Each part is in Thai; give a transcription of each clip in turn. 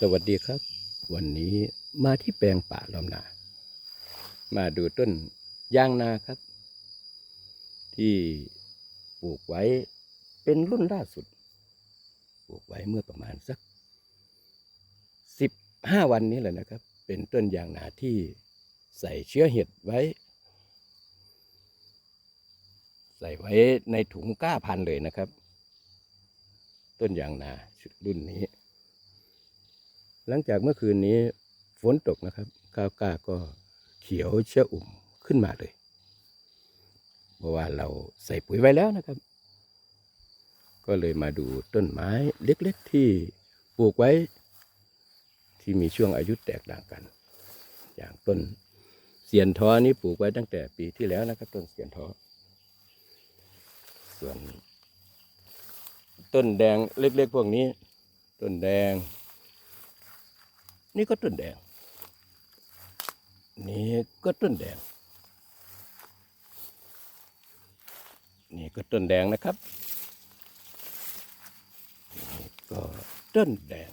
สวัสดีครับ วันนี้มาที่แปลงป่าล้อมนา มาดูต้นยางนาครับ ที่ปลูกไว้เป็นรุ่นล่าสุด ปลูกไว้เมื่อประมาณสักสิบห้าวันนี้แหละนะครับ เป็นต้นยางนาที่ใส่เชื้อเห็ดไว้ ใส่ไว้ในถุงก้าพันเลยนะครับ ต้นยางนาชุดรุ่นนี้ หลังจากเมื่อคืนนี้ฝนตกนะครับข้าวกล้าก็เขียวเชื่ออุ่มขึ้นมาเลยเพราะว่าเราใส่ปุ๋ยไว้แล้วนะครับ ก็เลยมาดูต้นไม้เล็กๆที่ปลูกไว้ ที่มีช่วงอายุแตกต่างกัน อย่างต้นเสียนทอนี้ปลูกไว้ตั้งแต่ปีที่แล้วนะครับ ต้นเสียนทอส่วน ต้นแดงเล็กๆพวกนี้ ต้นแดง นี่ก็ต้นแดง นี่ก็ต้นแดง นี่ก็ต้นแดงนะครับนี่ก็ต้นแดง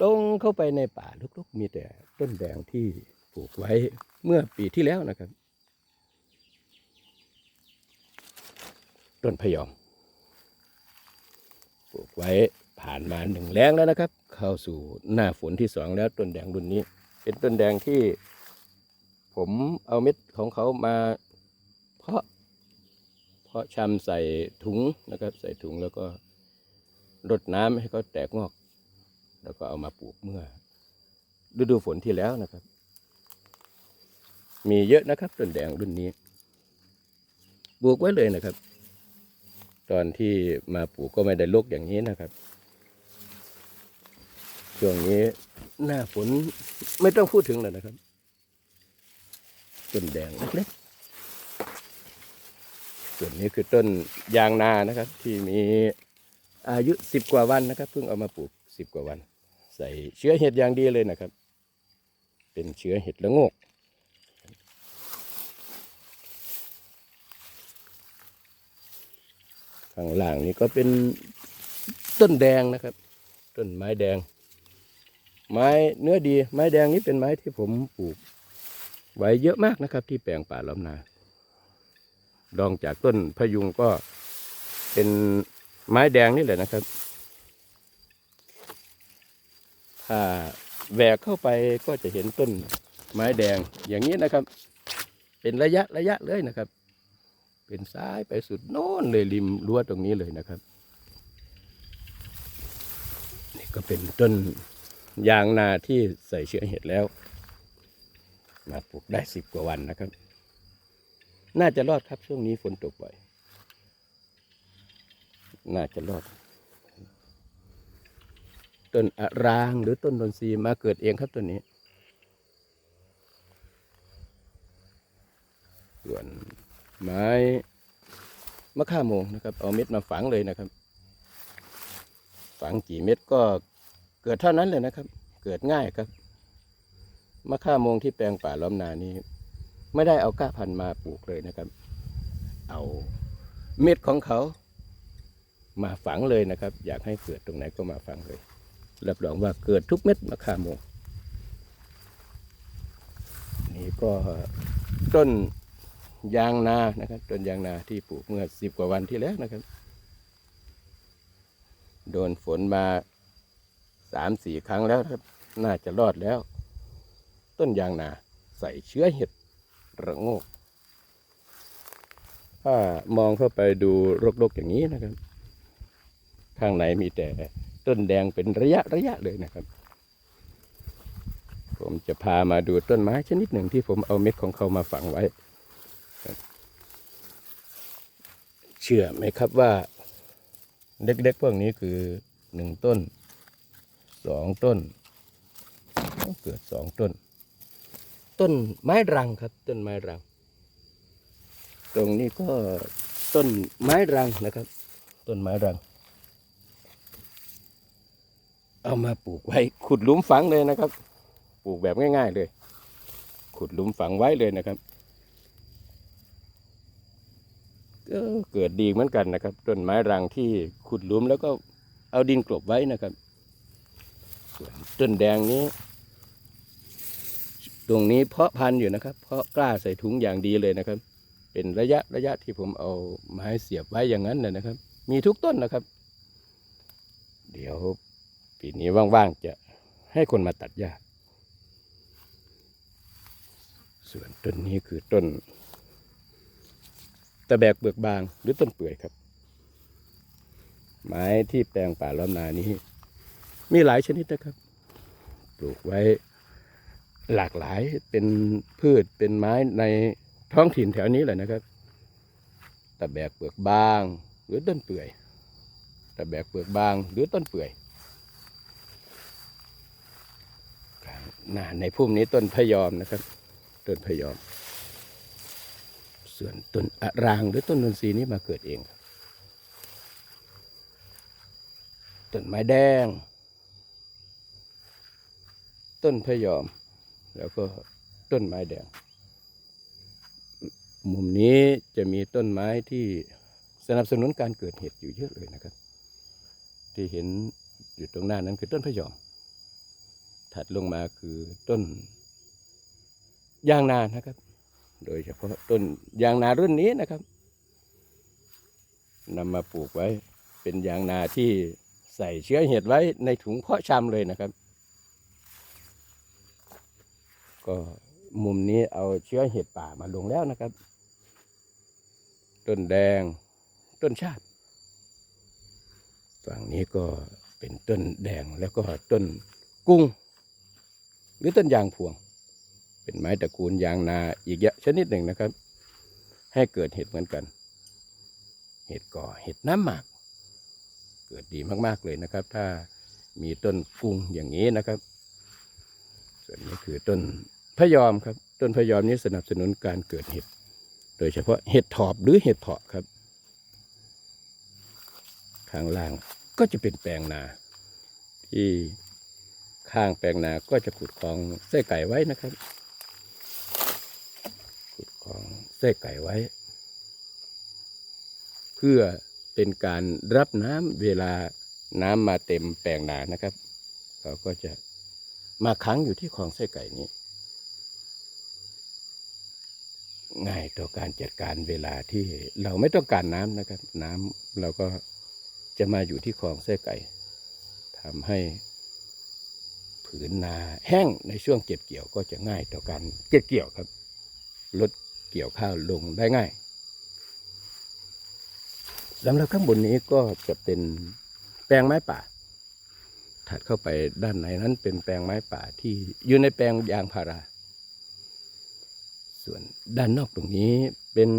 ตรงเข้าไปในป่าลุกๆ มีแต่ต้นแดงที่ปลูกไว้เมื่อปีที่แล้วนะครับ ต้นพะยอม ปลูกไว้ผ่านมาหนึ่งแรงแล้วนะครับ เข้าสู่หน้าฝนที่สองแล้วต้นแดงรุ่นนี้ เป็นต้นแดงที่ ผมเอาเม็ดของเขามาเพาะ เพาะชำใส่ถุงนะครับ ใส่ถุงแล้วก็รดน้ำให้เขาแตกงอก แล้วก็เอามาปลูกเมื่อ ฤดูฝนที่แล้วนะครับ มีเยอะนะครับต้นแดงรุ่นนี้ปลูกไว้เลยนะครับ ตอนที่มาปลูกก็ไม่ได้ลกอย่างนี้นะครับ ช่วงนี้หน้าฝนไม่ต้องพูดถึงเลยนะครับต้นแดงเล็กๆส่วนนี้คือต้นยางนานะครับ ที่มีอายุสิบกว่าวันนะครับเพิ่งเอามาปลูกสิบกว่าวัน ใส่เชื้อเห็ดอย่างดีเลยนะครับ เป็นเชื้อเห็ดละโงกข้างล่างนี้ก็เป็นต้นแดงนะครับ ต้นไม้แดง ไม้เนื้อดี ไม้แดงนี้เป็นไม้ที่ผมปลูก ไว้เยอะมากนะครับ ที่แปลงป่าล้อมนาดองจากต้นพะยุงก็เป็นไม้แดงนี่แหละนะครับ ถ้าแหวกเข้าไปก็จะเห็นต้นไม้แดงอย่างนี้นะครับ เป็นระยะระยะเลยนะครับ เป็นซ้ายไปสุดโน่นเลยริมรั้วตรงนี้เลยนะครับ นี่ก็เป็นต้น ยางนาที่ใส่เชื้อเห็ดแล้วมาปลูกได้สิบกว่าวันนะครับ น่าจะรอดครับช่วงนี้ฝนตกบ่อย น่าจะรอด ต้นอะรางหรือต้นดนซีมาเกิดเองครับต้นนี้ส่วนไม้มะข่าโมงนะครับ เอาเม็ดมาฝังเลยนะครับ ฝังกี่เม็ดก็ เกิดเท่านั้นเลยนะครับ เกิดง่ายครับมะข่าโมงที่แปลงป่าล้อมนานี้ ไม่ได้เอาก้าพันมาปลูกเลยนะครับ เอาเม็ดของเขา มาฝังเลยนะครับ อยากให้เกิดตรงไหนก็มาฝังเลยรับรองว่าเกิดทุกเม็ดมะข่าโมงนี่ก็ต้นยางนานะครับต้นยางนาที่ปลูกเมื่อสิบกว่าวันที่แล้วนะครับ โดนฝนมา สามสี่ครั้งแล้วครับน่าจะรอดแล้ว ต้นยางนาใส่เชื้อเห็ดระโงก ถ้ามองเข้าไปดูรกๆอย่างนี้นะครับ ข้างในมีแต่ต้นแดงเป็นระยะระยะเลยนะครับ ผมจะพามาดูต้นไม้ชนิดหนึ่งที่ผมเอาเม็ดของเขามาฝังไว้ เชื่อไหมครับว่าเล็กๆพวกนี้คือหนึ่งต้น สองต้น เกิดสองต้น ต้นไม้รังครับ ต้นไม้รัง ตรงนี้ก็ต้นไม้รังนะครับ ต้นไม้รัง เอามาปลูกไว้ขุดหลุมฝังเลยนะครับ ปลูกแบบง่าย ๆ เลย ขุดหลุมฝังไว้เลยนะครับก็เกิดดีเหมือนกันนะครับ ต้นไม้รังที่ขุดหลุมแล้วก็เอาดินกลบไว้นะครับ ต้นแดงนี้ ตรงนี้เพาะพันธุ์อยู่นะครับ เพาะกล้าใส่ถุงอย่างดีเลยนะครับ เป็นระยะระยะที่ผมเอาไม้เสียบไว้อย่างนั้นเลยนะครับ มีทุกต้นนะครับ เดี๋ยวปีนี้ว่างๆจะให้คนมาตัดหญ้า ส่วนต้นนี้คือต้นตะแบกเบือกบางหรือต้นเปื่อยครับ ไม้ที่แปลงป่าล้อมนานี้ มีหลายชนิดนะครับ ปลูกไว้หลากหลายเป็นพืชเป็นไม้ในท้องถิ่นแถวนี้แหละนะครับตะแบกเปลือกบางหรือต้นเปื่อยตะแบกเปลือกบางหรือต้นเปื่อยน่าในพุ่มนี้ต้นพยอมนะครับ ต้นพยอม ส่วนต้นอรางหรือต้นนนทรีนี้มาเกิดเองครับต้นไม้แดง ต้นพะยอม แล้วก็ต้นไม้แดง มุมนี้จะมีต้นไม้ที่สนับสนุนการเกิดเห็ดอยู่เยอะเลยนะครับ ที่เห็นอยู่ตรงหน้านั้นคือต้นพะยอม ถัดลงมาคือต้นยางนานะครับ โดยเฉพาะต้นยางนารุ่นนี้นะครับนำมาปลูกไว้เป็นยางนาที่ใส่เชื้อเห็ดไว้ในถุงเพาะชำเลยนะครับ ก็มุมนี้เอาเชื้อเห็ดป่ามาลงแล้วนะครับ ต้นแดงต้นชาติฝั่งนี้ก็เป็นต้นแดงแล้วก็ต้นกุ้ง หรือต้นยางพวง เป็นไม้ตระกูลยางนาอีกเยอะชนิดหนึ่งนะครับ ให้เกิดเห็ดเหมือนกัน เห็ดก่อเห็ดน้ำหมาก เกิดดีมากๆเลยนะครับ ถ้ามีต้นกุ้งอย่างนี้นะครับ ส่วนนี้คือต้นพยอมครับ ต้นพยอมนี้สนับสนุนการเกิดเห็ด โดยเฉพาะเห็ดถอบหรือเห็ดเพาะครับ ข้างล่างก็จะเป็นแปลงนา ที่ข้างแปลงนาก็จะขุดคลองไส้ไก่ไว้นะครับ ขุดคลองไส้ไก่ไว้ เพื่อเป็นการรับน้ำเวลาน้ำมาเต็มแปลงนานะครับเขาก็จะ มาค้างอยู่ที่คลองไส้ไก่นี้ ง่ายต่อการจัดการเวลาที่เราไม่ต้องการน้ำนะครับ น้ำเราก็จะมาอยู่ที่คลองไส้ไก่ทำให้ผืนนาแห้งในช่วงเก็บเกี่ยวก็จะง่ายต่อการเก็บเกี่ยวครับ ลดเกี่ยวข้าวลงได้ง่ายสำหรับข้างบนนี้ก็จะเป็นแปลงไม้ป่า ถัดเข้าไปด้านในนั้นเป็นแปลงไม้ป่าที่อยู่ในแปลงยางพารา ส่วนด้านนอกตรงนี้เป็น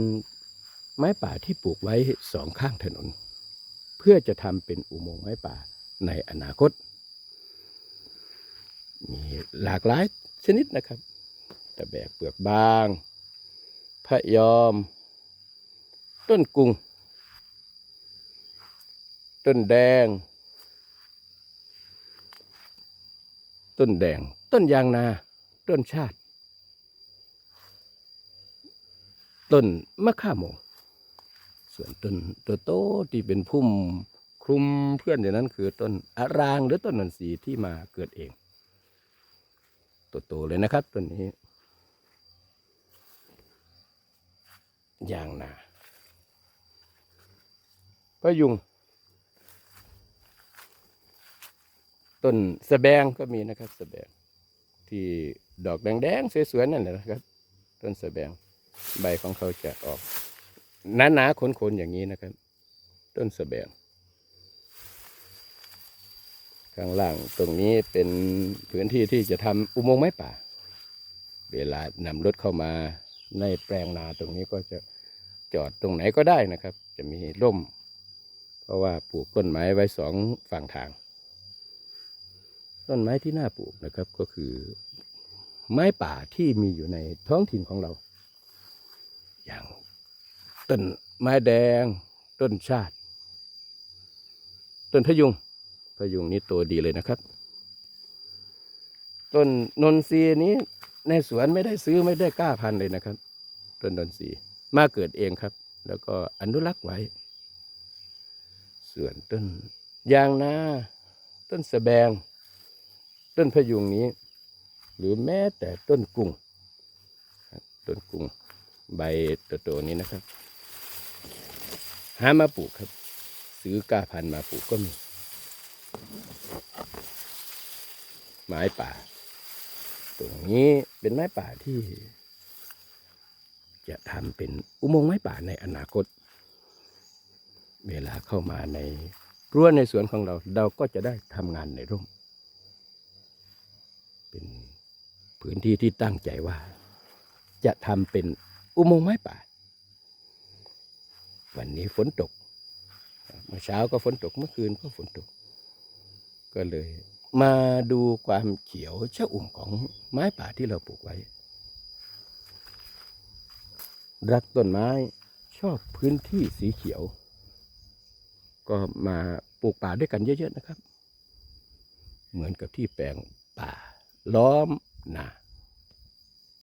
ไม้ป่าที่ปลูกไว้สองข้างถนน เพื่อจะทำเป็นอุโมงค์ไม้ป่าในอนาคต มีหลากหลายชนิดนะครับตะแบกเปลือกบาง พระยอม ต้นกุงต้นแดง ต้นแดง ต้นยางนา ต้นชาติ ต้นมะข่าโมง ส่วนต้นตัวโตที่เป็นพุ่มคลุมเพื่อนอย่างนั้นคือต้นอารางหรือต้นนันทรีที่มาเกิดเอง ตัวโตเลยนะครับต้นนี้ ยางนาพะยุง ต้นสะแบงก็มีนะครับสะแบงที่ดอกแดงๆสวยๆนั่นแหละนะครับ ต้นสะแบงใบของเขาจะออกหนาๆขนๆอย่างนี้นะครับ ต้นสะแบงข้างล่างตรงนี้เป็นพื้นที่ที่จะทำอุโมงค์ไม้ป่า เวลานำรถเข้ามาในแปลงนาตรงนี้ก็จะจอดตรงไหนก็ได้นะครับ จะมีร่ม เพราะว่าปลูกต้นไม้ไว้สองฝั่งทาง ต้นไม้ที่น่าปลูกนะครับ ก็คือไม้ป่าที่มีอยู่ในท้องถิ่นของเรา อย่างต้นไม้แดง ต้นชาติ ต้นพะยุงพะยุงนี้โตดีเลยนะครับ ต้นนนทรียนี้ในสวนไม่ได้ซื้อไม่ได้กล้าพันเลยนะครับ ต้นนนทรียมาเกิดเองครับ แล้วก็อนุรักษ์ไว้ ส่วนต้นยางนาต้นสะแบง ต้นพะยุงนี้ หรือแม้แต่ต้นกุ้งต้นกุ้งใบโตๆนี้นะครับ หามาปลูกครับ ซื้อกล้าพันธุ์มาปลูกก็มี ไม้ป่า ตรงนี้เป็นไม้ป่าที่ จะทำเป็นอุโมงค์ไม้ป่าในอนาคต เวลาเข้ามาในรั้วในสวนของเราเราก็จะได้ทำงานในร่ม เป็นพื้นที่ที่ตั้งใจว่า จะทำเป็นอุโมงค์ไม้ป่า วันนี้ฝนตก เมื่อเช้าก็ฝนตกเมื่อคืนก็ฝนตก ก็เลย มาดูความเขียวชอุ่มของไม้ป่าที่เราปลูกไว้ รักต้นไม้ชอบพื้นที่สีเขียว ก็มาปลูกป่าด้วยกันเยอะ ๆ นะครับ เหมือนกับที่แปลง ล้อมนา